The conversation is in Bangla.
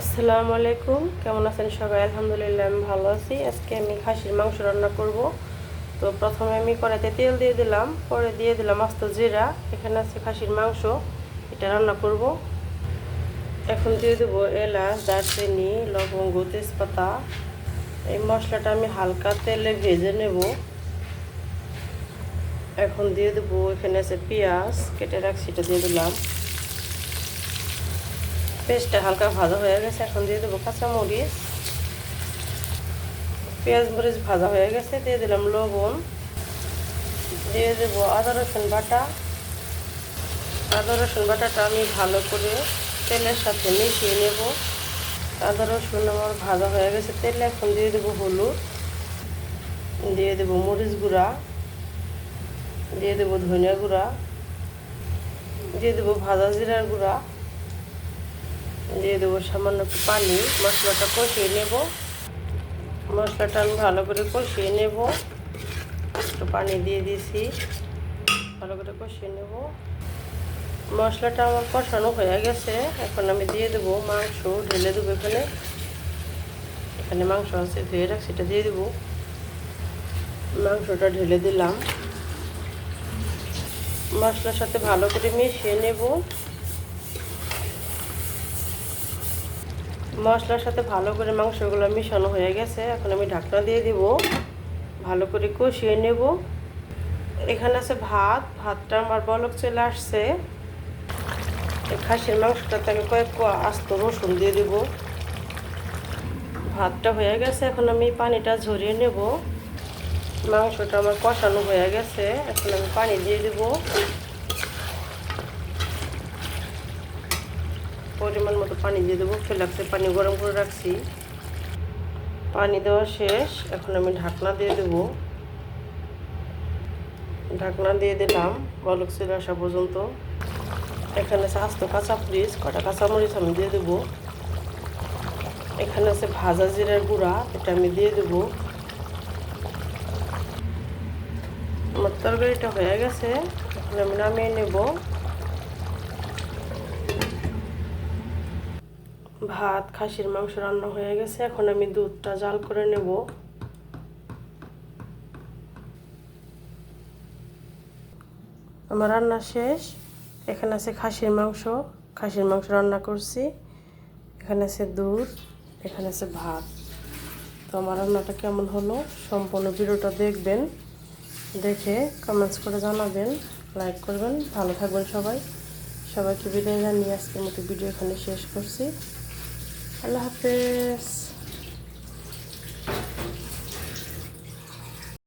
আসসালামু আলাইকুম। কেমন আছেন সবাই? আলহামদুলিল্লাহ, আমি ভালো আছি। আজকে আমি খাসির মাংস রান্না করব। তো প্রথমে আমি কড়াইতে তেল দিয়ে দিলাম। পরে দিয়ে দিলাম আস্ত জিরা। এখানে আছে খাসির মাংস। এটা রান্না করব। এখন দিয়ে দেবো এলাচ, দারচিনি, লবঙ্গ, তেজপাতা। এই মশলাটা আমি হালকা তেলে ভেজে নেব। এখন দিয়ে দেবো, এখানে আছে পেঁয়াজ। কেটে রাখছি, এটা দিয়ে দিলাম। পেঁয়াজটা হালকা ভাজা হয়ে গেছে, এখন দিয়ে দেবো কাঁচামরিচ পেঁয়াজ মরিচ ভাজা হয়ে গেছে, দিয়ে দিলাম লবণ। দিয়ে দেবো আদা রসুন বাটা। আদা রসুন বাটাটা আমি ভালো করে তেলের সাথে মিশিয়ে নেব। আদা রসুন আমার ভাজা হয়ে গেছে, তেলে এখন দিয়ে দেবো হলুদ। দিয়ে দেবো মরিচ গুঁড়া। দিয়ে দেবো ধনিয়া গুঁড়া। দিয়ে দেবো ভাজা জিরার গুঁড়া। দিয়ে দেবো সামান্য একটু পানি। মশলাটা কষিয়ে নেব। মশলাটা আমি ভালো করে কষিয়ে নেব। একটু পানি দিয়ে দিয়েছি। ভালো করে কষিয়ে নেব। মশলাটা আমার কষানো হয়ে গেছে। এখন আমি দিয়ে দেবো মাংস। ঢেলে দেবো এখানে। এখানে মাংস আছে, ধুয়ে রাখছি সেটা দিয়ে দেবো। মাংসটা ঢেলে দিলাম। মশলার সাথে ভালো করে মিশিয়ে নেব। মশলার সাথে ভালো করে মাংসগুলো মিশানো হয়ে গেছে। এখন আমি ঢাকনা দিয়ে দিব। ভালো করে কষিয়ে নেব। এখানে আছে ভাত। ভাতটা আমার বলক চলে আসছে। খাসির মাংসটাতে আমি কয়েক কোয়া আস্ত রসুন দিয়ে দেব। ভাতটা হয়ে গেছে। এখন আমি পানিটা ঝরিয়ে নেব। মাংসটা আমার কষানো হয়ে গেছে। এখন আমি পানি দিয়ে দেবো। পরিমাণ মতো পানি দিয়ে দেবো। ফেলাতে পানি গরম করে রাখছি। পানি দেওয়া শেষ। এখন আমি ঢাকনা দিয়ে দেবো। ঢাকনা দিয়ে দিলাম বলক ছিল আসা পর্যন্ত। এখানে আছে আস্ত কাঁচা মরিচ, কটা কাঁচামরিচ আমি দিয়ে দেবো। এখানে আছে ভাজা জিরার গুঁড়া, এটা আমি দিয়ে দেবো। আমার তরকারিটা হয়ে গেছে। এখন আমি নামিয়ে নেব। ভাত, খাসির মাংস রান্না হয়ে গেছে, এখন আমি দুধটা জাল করে নেব। আমার রান্না শেষ। এখানে আছে খাসির মাংস খাসির মাংস রান্না করছি। এখানে আছে দুধ, এখানে আছে ভাত। তো আমার রান্নাটা কেমন হলো সম্পূর্ণ ভিডিওটা দেখবেন, দেখে কমেন্টস করে জানাবেন লাইক করবেন। ভালো থাকবেন সবাই। সবাইকে বিদায় জানিয়ে আজকের মতো ভিডিও এখানে শেষ করছি। আল্লাহ হাফেজ।